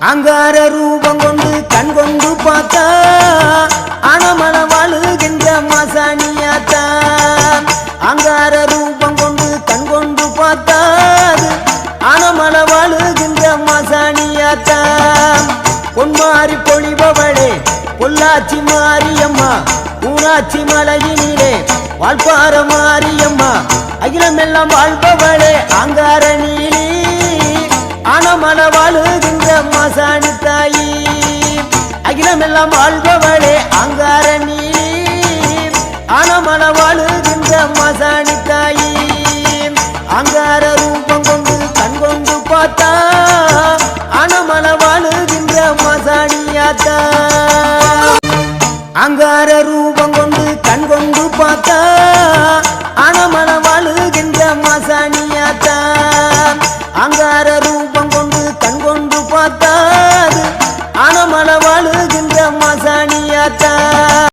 அங்கார ரூபம் கொண்டு கண் கொண்டு பார்த்தா அணமன வாழுகின்ற மாசாணியாத்தா அங்கார ரூபம் கொண்டு கண் கொண்டு பார்த்தா அணமன வாழுகின்ற மாசாணியாத்தா பொன்மாறி பொழிபவளே பொள்ளாச்சி மாரியம்மா ஊராட்சி மலையினிலே வாழ்பார மாரியம்மா. அகிலமெல்லாம் வாழ்பவளே அங்கார நீலி ஆனமன வாழுகின்ற மாசாணி தாயி அகிலமெல்லாம் வாழ்பவளே அங்கார நீலி ஆனமன வாழுகின்ற மாசாணி தாயி அங்கார ரூபம் கொண்டு கண் கொண்டு பார்த்தா. ஆனமல வாழுகின்ற மாசாணியாத்தா. அங்கார ரூபம்